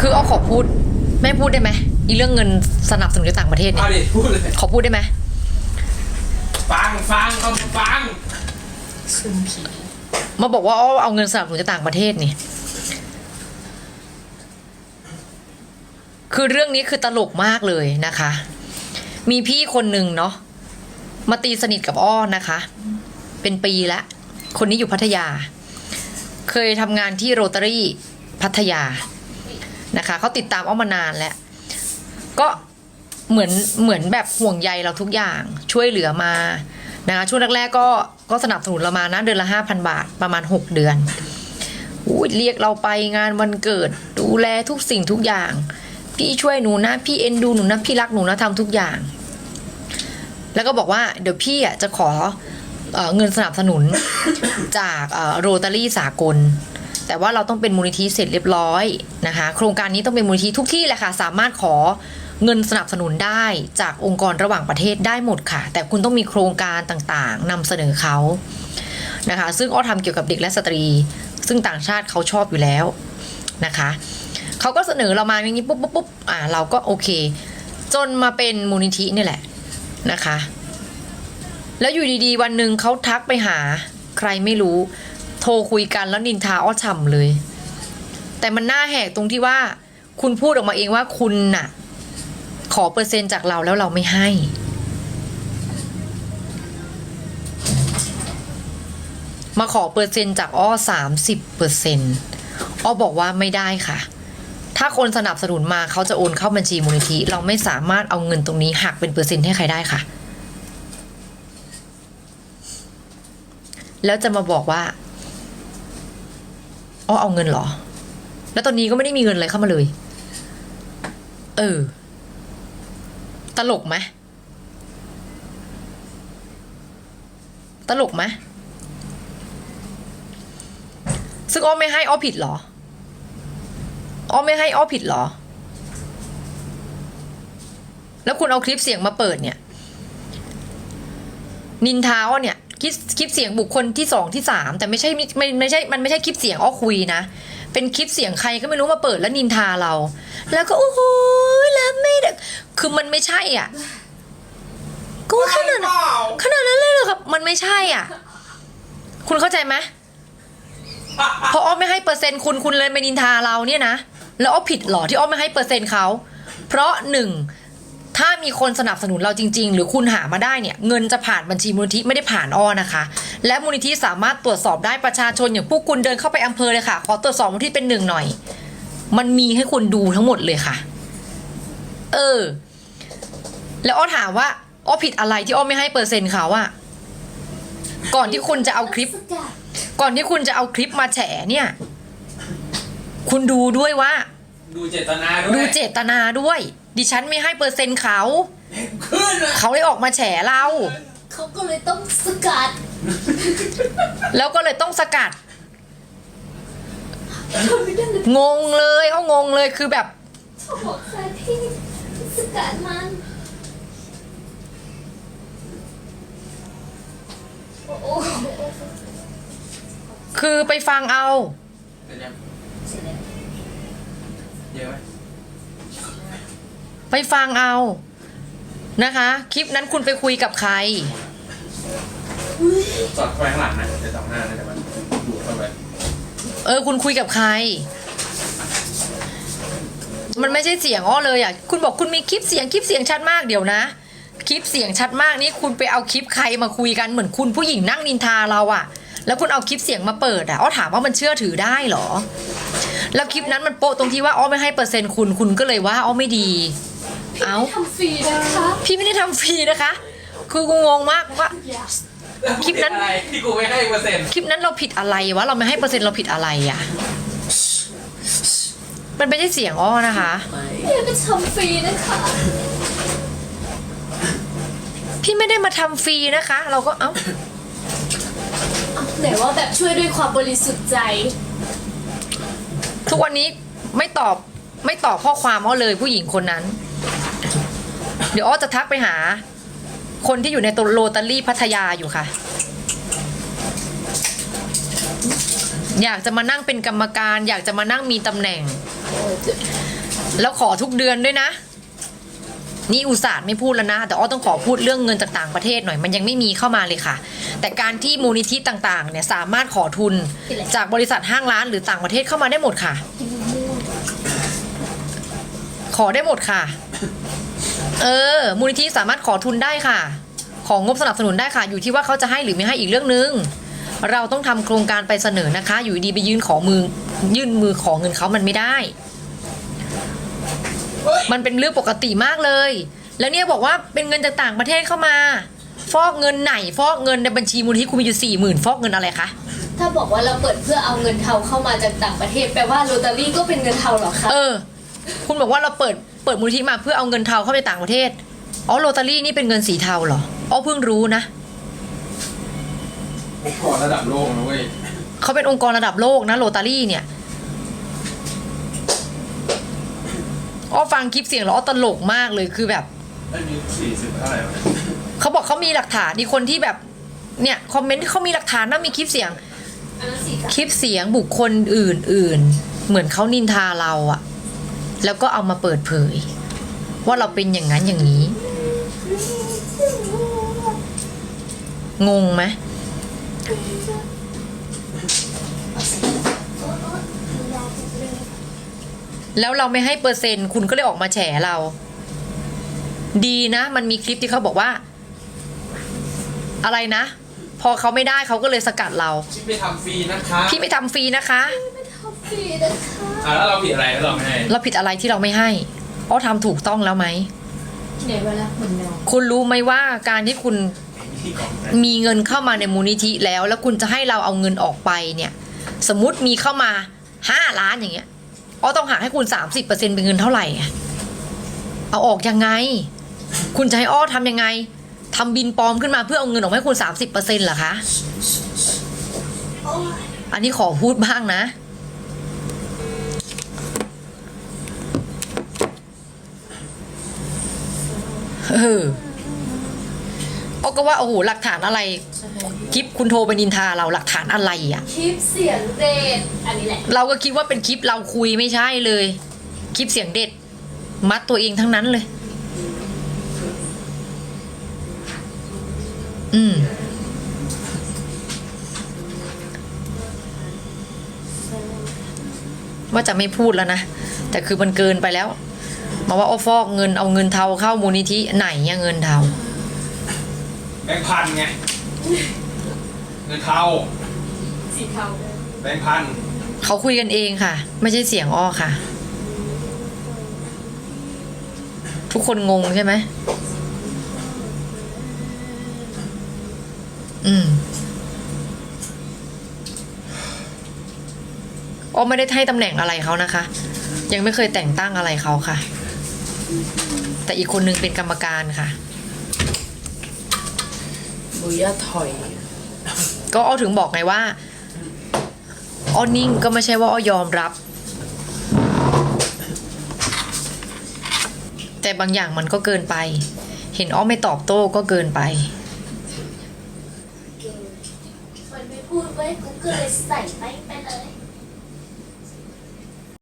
คืออ้อขอพูดแม่พูดได้ไหมอีเรื่องเงินสนับสนุนจากต่างประเทศเนี่เอายดิพูดเลยขอพูดได้ไหมฟังฟังเขาฟังซุ่มผีมาบอกว่าอ้อเอาเงินสนับสนุนจากต่างประเทศนี่ คือเรื่องนี้คือตลกมากเลยนะคะ มีพี่คนหนึ่งเนาะมาตีสนิทกับอ้อนะคะ เป็นปีละคนนี้อยู่พัทยา เคยทำงานที่โรตารี่พัทยา นะคะเขาติดตามอ้อมานานแล้ว ก็เหมือนเหมือนแบบห่วงใยเราทุกอย่างช่วยเหลือมานะคะช่วงแรกๆก็ก็สนับสนุนเรามานะเดือนละห้าพันบาทประมาณหกเดือนอุ้ยเรียกเราไปงานวันเกิด ดูแลทุกสิ่งทุกอย่าง พี่ช่วยหนูนะ พี่เอ็นดูหนูนะพี่รักหนูนะทำทุกอย่าง แล้วก็บอกว่าเดี๋ยวพี่อะจะขอเอเงินสนับสนุนจากโรตารี่สากล แต่ว่าเราต้องเป็นมูลนิธิเสร็จเรียบร้อยนะคะ โครงการนี้ต้องเป็นมูลนิธิทุกที่แหละค่ะ สามารถขอเงินสนับสนุนได้จากองค์กรระหว่างประเทศได้หมดค่ะ แต่คุณต้องมีโครงการต่างๆนำเสนอเขานะคะ ซึ่งอ้อทำเกี่ยวกับเด็กและสตรี ซึ่งต่างชาติเขาชอบอยู่แล้วนะคะ เขาก็เสนอเรามาอย่างนี้ปุ๊บปุ๊บปุ๊บอ่าเราก็โอเค จนมาเป็นมูลนิธินี่แหละนะคะ แล้วอยู่ดีๆ วันหนึ่งเขาทักไปหาใครไม่รู้ โทรคุยกันแล้วนินทาอ้อฉ่ำเลย แต่มันน่าแหกตรงที่ว่า คุณพูดออกมาเองว่าคุณน่ะ ขอเปอร์เซ็นต์จากเราแล้วเราไม่ให้มาขอเปอร์เซ็นต์จากอ้อสามสิบเปอร์เซ็นต์อ้อบอกว่าไม่ได้ค่ะ ถ้าคนสนับสนุนมาเขาจะโอนเข้าบัญชีมูลนิธิ เราไม่สามารถเอาเงินตรงนี้หักเป็นเปอร์เซ็นต์ให้ใครได้ค่ะ แล้วจะมาบอกว่า อ้อเอาเงินเหรอ แล้วตอนนี้ก็ไม่ได้มีเงินอะไรเข้ามาเลย เออ ตลกไหมตลกไหมซึ่งอ้อไม่ให้อ้อผิดเหรอ อ้อไม่ให้อ้อผิดเหรอ แล้วคุณเอาคลิปเสียงมาเปิดเนี่ย นินทาอ้อเนี่ย คลิปคลิปเสียงบุคคลที่สองที่สามแต่ไม่ใช่ไม่ไม่ใช่มันไม่ใช่คลิปเสียงอ้อคุยนะ เป็นคลิปเสียงใครก็ไม่รู้มาเปิดแล้วนินทาเรา แล้วก็โอ้โหรับไม่ได้คือมันไม่ใช่อะก็ขนาดขนาดนั้นเลยเหรอครับ มันไม่ใช่อะ คุณเข้าใจไหมพราะอ้อไม่ให้เปอร์เซ็นต์คุณคุณเลยไปนินทาเราเนี่ยนะแล้วอ้อผิดหรอที่อ้อไม่ให้เปอร์เซ็นต์เขาเพราะหนึ่ง ถ้ามีคนสนับสนุนเราจริง ๆ หรือคุณหามาได้เนี่ยเงินจะผ่านบัญชีมูลนิธิไม่ได้ผ่านอ้อนะคะ และมูลนิธิสามารถตรวจสอบได้ประชาชนอย่างพวกคุณเดินเข้าไปอำเภอเลยค่ะ ขอตรวจสอบมูลนิธิเป็นหนึ่งหน่อย มันมีให้คุณดูทั้งหมดเลยค่ะ เออ แล้วอ้อถามว่าอ้อผิดอะไรที่อ้อไม่ให้เปอร์เซ็นต์เขาอะก่อนที่คุณจะเอาคลิป ก่อนที่คุณจะเอาคลิปมาแฉเนี่ย คุณดูด้วยว่า ดูเจตนาด้วยดูเจตนาด้วย ดิฉันไม่ให้เปอร์เซ็นต์เขา ขึ้นเลยเขาเลยออกมาแฉเรา เขาก็เลยต้องสกัดแล้วก็เลยต้องสกัด เขาไม่ได้เลยงงเลยเขางงเลยคือแบบ เขาบอกใครที่สกัดมันโอ้โหคือไปฟังเอาเสร็จยังเยอะไหมไปฟังเอานะคะ คลิปนั้นคุณไปคุยกับใคร สอดเข้าไปข้างหลังนะจะสองหน้านะแต่มันดูดเข้าไปเออ คุณคุยกับใคร มันไม่ใช่เสียงอ้อเลยอะ คุณบอกคุณมีคลิปเสียงคลิปเสียงชัดมากเดี๋ยวนะ คลิปเสียงชัดมากนี่คุณไปเอาคลิปใครมาคุยกันเหมือนคุณผู้หญิงนั่งนินทาเราอะ แล้วคุณเอาคลิปเสียงมาเปิดอะอ้อถามว่ามันเชื่อถือได้เหรอ แล้วคลิปนั้นมันโปะตรงที่ว่าอ้อไม่ให้เปอร์เซ็นต์คุณคุณก็เลยว่าอ้อไม่ดี เอ้า ทำฟรีนะคะพี่ไม่ได้ทำฟรีนะคะ คือกูงงมากว่า คลิปนั้น อะไรที่กูไม่ให้เปอร์เซ็นต์คลิปนั้นเราผิดอะไรวะเราไม่ให้เปอร์เซ็นต์เราผิดอะไรอะมันไม่ใช่เสียงอ้อนะคะอย่าไปทำฟรีนะคะพี่ไม่ได้มาทำฟรีนะคะ เราก็เอ้าเอาไหนว่าแบบช่วยด้วยความบริสุทธิ์ใจ ทุกวันนี้ไม่ตอบไม่ตอบข้อความอ้อเลยผู้หญิงคนนั้น เดี๋ยวอ้อจะทักไปหา คนที่อยู่ในตัวโรตารี่พัทยาอยู่ค่ะ อยากจะมานั่งเป็นกรรมการ อยากจะมานั่งมีตำแหน่ง แล้วขอทุกเดือนด้วยนะ นี่อุตส่าห์ไม่พูดแล้วนะ แต่อ้อต้องขอพูดเรื่องเงินจากต่างประเทศหน่อยมันยังไม่มีเข้ามาเลยค่ะ แต่การที่มูลนิธิต่างๆเนี่ยสามารถขอทุนจากบริษัทห้างร้านหรือต่างประเทศเข้ามาได้หมดค่ะ ขอได้หมดค่ะ เออ มูลนิธิสามารถขอทุนได้ค่ะ ของงบสนับสนุนได้ค่ะ อยู่ที่ว่าเขาจะให้หรือไม่ให้อีกเรื่องนึงเราต้องทำโครงการไปเสนอนะคะ อยู่ดีไปยื่นขอมือยื่นมือขอเงินเขามันไม่ได้ มันเป็นเรื่องปกติมากเลย แล้วเนี่ยบอกว่าเป็นเงินจากต่างประเทศเข้ามา ฟอกเงินไหน ฟอกเงินในบัญชีมูลนิธิคุณมีอยู่สี่หมื่นฟอกเงินอะไรคะ ถ้าบอกว่าเราเปิดเพื่อเอาเงินเทาเข้ามาจากต่างประเทศแปลว่าโรตารี่ก็เป็นเงินเทาเหรอคะ เออ คุณบอกว่าเราเปิดเปิดมูลนิธิมาเพื่อเอาเงินเทาเข้าไปต่างประเทศ อ๋อโรตารี่นี่เป็นเงินสีเทาเหรอ อ๋อเพิ่งรู้นะองค์กรระดับโลกนะเว้ยเขาเป็นองค์กรระดับโลกนะโรตารี่เนี่ย อ้อฟังคลิปเสียงแล้วอ้อตลกมากเลยคือแบบ ไอ้มีสี่สิบเท่าไหร่วะเขาบอกเขามีหลักฐานมีคนที่แบบ เนี่ยคอมเมนต์เขามีหลักฐานนะมีคลิปเสียง อันนั้นสีคลิปเสียงบุคคลอื่นๆเหมือนเขานินทาเราอะแล้วก็เอามาเปิดเผย ว่าเราเป็นอย่างนั้นอย่างนี้ งงไหม แล้วเราไม่ให้เปอร์เซ็นต์ คุณก็เลยออกมาแฉเรา ดีนะ มันมีคลิปที่เขาบอกว่า อะไรนะ พอเขาไม่ได้เขาก็เลยสกัดเรา ชิปไม่ทำฟรีนะคะพี่ไม่ทำฟรีนะคะ ไม่เทาฟรีนะคะอะแล้วเราผิดอะไรแล้วเราไม่ให้เราผิดอะไรที่เราไม่ให้อ้อทำถูกต้องแล้วไหมเนี่ยเวลาเหมือนน้องคุณรู้ไหมว่าการที่คุณที่กล่องนะมีเงินเข้ามาในมูลนิธิแล้ว แล้วคุณจะให้เราเอาเงินออกไปเนี่ย สมมุติมีเข้ามาห้าล้านอย่างเงี้ย อ้อต้องหักให้คุณสามสิบเปอร์เซ็นเป็นเงินเท่าไหร่ เอาออกยังไง คุณจะให้อ้อทำยังไงทำบินปลอมขึ้นมาเพื่อเอาเงินออกมาให้คุณสามสิบเปอร์เซ็นเหรอคะ อันนี้ขอพูดบ้างนะ เออ อ้อก็ว่าโอ้โหหลักฐานอะไรคลิปคุณโทรไปนินทาเราหลักฐานอะไรอะ คลิปเสียงเดทอันนี้แหละ เราก็คิดว่าเป็นคลิปเราคุยไม่ใช่เลย คลิปเสียงเด็ด มัดตัวเองทั้งนั้นเลย อืมว่าจะไม่พูดแล้วนะ แต่คือมันเกินไปแล้ว มาว่าอ้อฟอกเงินเอาเงินเทาเข้ามูลนิธิไหนเนี่ยเงินเทาแบงค์พันไงเงินเทาสีเทาแบงค์พันเขาคุยกันเองค่ะ ไม่ใช่เสียงอ้อค่ะ ทุกคนงงใช่ไหมอืมอ้อไม่ได้ให้ตำแหน่งอะไรเขานะคะ ยังไม่เคยแต่งตั้งอะไรเขาค่ะ แต่อีกคนนึงเป็นกรรมการค่ะ บุยาถอย ก็อ้อถึงบอกไงว่าอ้อนิ่งก็ไม่ใช่ว่าอ้อยอมรับ แต่บางอย่างมันก็เกินไป เห็นอ้อไม่ตอบโต้ก็เกินไป มันไม่พูดไว้กูก็เลยใส่ไป